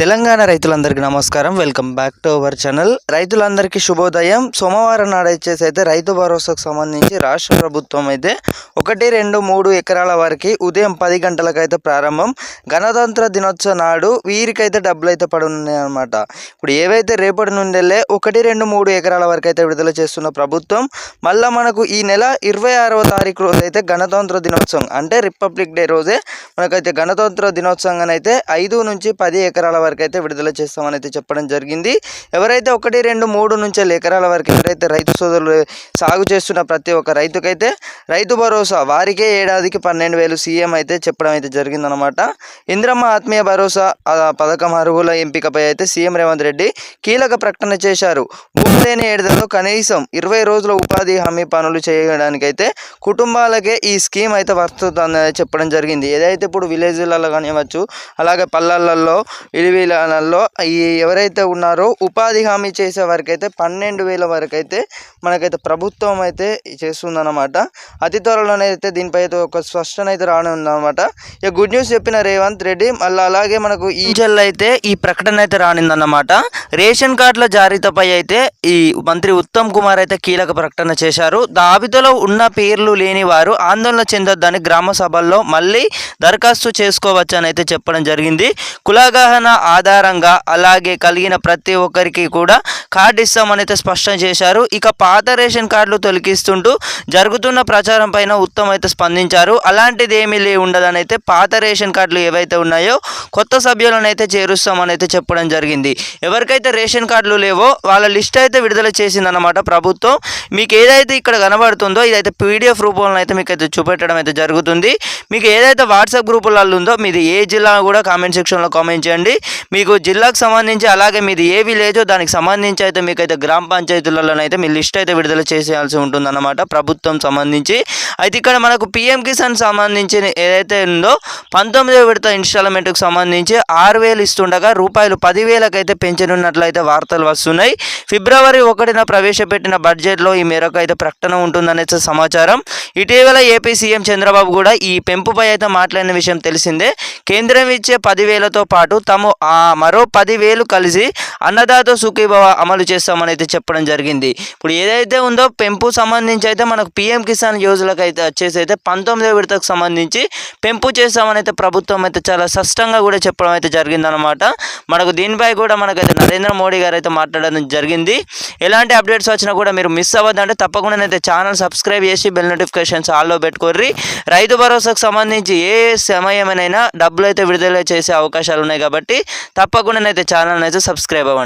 తెలంగాణ రైతులందరికీ నమస్కారం. Welcome back to our channel రైతులందరికీ శుభోదయం. సోమవారం నాడు వచ్చేసి అయితే రైతు భరోసాకు సంబంధించి రాష్ట్ర ప్రభుత్వం అయితే ఒకటి రెండు మూడు ఎకరాల వరకు ఉదయం పది గంటలకైతే ప్రారంభం. గణతంత్ర దినోత్సవ నాడు వీరికైతే డబ్బులు అయితే పడున్నాయి అనమాట ఇప్పుడు ఏవైతే రేపటి నుండి ఒకటి రెండు మూడు ఎకరాల వరకు అయితే విడుదల చేస్తున్న ప్రభుత్వం మళ్ళీ మనకు ఈ నెల ఇరవై ఆరవ తారీఖు రోజు అయితే గణతంత్ర దినోత్సవం అంటే రిపబ్లిక్ డే రోజే మనకైతే గణతంత్ర దినోత్సవంగా అయితే ఐదు నుంచి పది ఎకరాల వరకు అయితే విడుదల చేస్తామని అయితే చెప్పడం జరిగింది. ఎవరైతే ఒకటి రెండు మూడు నుంచి ఎకరాల వరకు ఎవరైతే రైతు సోదరులు సాగు చేస్తున్న ప్రతి ఒక్క రైతుకైతే రైతు భరోసా వారికే ఏడాదికి పన్నెండు వేలు సీఎం అయితే చెప్పడం అయితే జరిగిందనమాట. ఇంద్రమ్మ ఆత్మీయ భరోసా పథకం అర్హుల ఎంపికపై అయితే సీఎం రేవంత్ రెడ్డి కీలక ప్రకటన చేశారు. భూమి ఏడాదిలో కనీసం ఇరవై రోజుల ఉపాధి హామీ పనులు చేయడానికైతే కుటుంబాలకే ఈ స్కీమ్ అయితే వర్తిస్తుందని చెప్పడం జరిగింది. ఏదైతే ఇప్పుడు విలేజ్లలో కానివ్వచ్చు అలాగే పల్లెలలో వేలలో ఈ ఎవరైతే ఉన్నారో ఉపాధి హామీ చేసే వరకు అయితే పన్నెండు వేల వరకు అయితే మనకైతే ప్రభుత్వం అయితే చేస్తుందన్నమాట. అతి త్వరలోనే అయితే దీనిపై అయితే ఒక స్పష్టన అయితే రానుందన్నమాట. ఇక గుడ్ న్యూస్ చెప్పిన రేవంత్ రెడ్డి మళ్ళీ అలాగే మనకు ఈ జల్ అయితే ఈ ప్రకటన అయితే రానిందన్నమాట. రేషన్ కార్డుల జారీతపై అయితే ఈ మంత్రి ఉత్తమ్ కుమార్ అయితే కీలక ప్రకటన చేశారు. జాబితాలో ఉన్న పేర్లు లేని వారు ఆందోళన చెందొద్దని గ్రామ సభల్లో మళ్ళీ దరఖాస్తు చేసుకోవచ్చు అని అయితే చెప్పడం జరిగింది. కులాగాహన ఆధారంగా అలాగే కలిగిన ప్రతి ఒక్కరికి కూడా కార్డు ఇస్తామని అయితే స్పష్టం చేశారు. ఇక పాత రేషన్ కార్డులు తొలగిస్తుంటూ జరుగుతున్న ప్రచారం పైన ఉత్తమ్ అయితే స్పందించారు. అలాంటిది ఏమీ లే ఉండదని అయితే పాత రేషన్ కార్డులు ఏవైతే ఉన్నాయో కొత్త సభ్యులను అయితే చేరుస్తామని అయితే చెప్పడం జరిగింది. ఎవరికైతే రేషన్ కార్డులు లేవో వాళ్ళ లిస్ట్ అయితే విడుదల చేసిందన్నమాట ప్రభుత్వం. మీకు ఏదైతే ఇక్కడ కనబడుతుందో ఇదైతే పీడిఎఫ్ రూపంలో అయితే మీకు అయితే చూపెట్టడం అయితే జరుగుతుంది. మీకు ఏదైతే వాట్సాప్ గ్రూపులలో ఉందో మీది ఏ జిల్లా కూడా కామెంట్ సెక్షన్లో కామెంట్ చేయండి. మీకు జిల్లాకు సంబంధించి అలాగే మీది ఏ విలేజో దానికి సంబంధించి అయితే మీకు అయితే గ్రామ పంచాయతీలలో అయితే మీ లిస్ట్ అయితే విడుదల చేసేయాల్సి ఉంటుందన్నమాట. ప్రభుత్వం సంబంధించి. అయితే ఇక్కడ మనకు పిఎం కిసాన్ సంబంధించిన ఏదైతే ఉందో పంతొమ్మిదో విడత ఇన్స్టాల్మెంట్కి సంబంధించి ఆరు వేలు ఇస్తుండగా రూపాయలు పదివేలకైతే పెంచనున్నట్లయితే వార్తలు వస్తున్నాయి. ఫిబ్రవరి ఒకటిన ప్రవేశపెట్టిన బడ్జెట్లో ఈ మేరకు అయితే ప్రకటన ఉంటుందనే సమాచారం. ఇటీవల ఏపీ సీఎం చంద్రబాబు కూడా ఈ పెంపుపై అయితే మాట్లాడిన విషయం తెలిసిందే. కేంద్రం ఇచ్చే పదివేలతో పాటు తాము మరో పదివేలు కలిసి అన్నదాత సుఖీభవ అమలు చేస్తామని అయితే చెప్పడం జరిగింది. ఇప్పుడు ఏదైతే ఉందో పెంపు సంబంధించి అయితే మనకు పిఎం కిసాన్ యోజనలకు అయితే వచ్చేసి అయితే పంతొమ్మిదో విడతకు సంబంధించి పెంపు చేస్తామని అయితే ప్రభుత్వం అయితే చాలా స్పష్టంగా కూడా చెప్పడం అయితే జరిగిందనమాట మనకు దీనిపై కూడా మనకైతే నరేంద్ర మోడీ గారు అయితే మాట్లాడడం జరిగింది. ఎలాంటి అప్డేట్స్ వచ్చినా కూడా మీరు మిస్ అవ్వద్దంటే తప్పకుండా అయితే ఛానల్ సబ్స్క్రైబ్ చేసి బెల్ నోటిఫికేషన్స్ ఆల్లో పెట్టుకోర్రి. రైతు భరోసాకు సంబంధించి ఏ సమయమైనా డబ్బులు అయితే విడుదల చేసే అవకాశాలు ఉన్నాయి కాబట్టి తప్పకుండా అయితే ఛానల్ అయితే సబ్స్క్రైబ్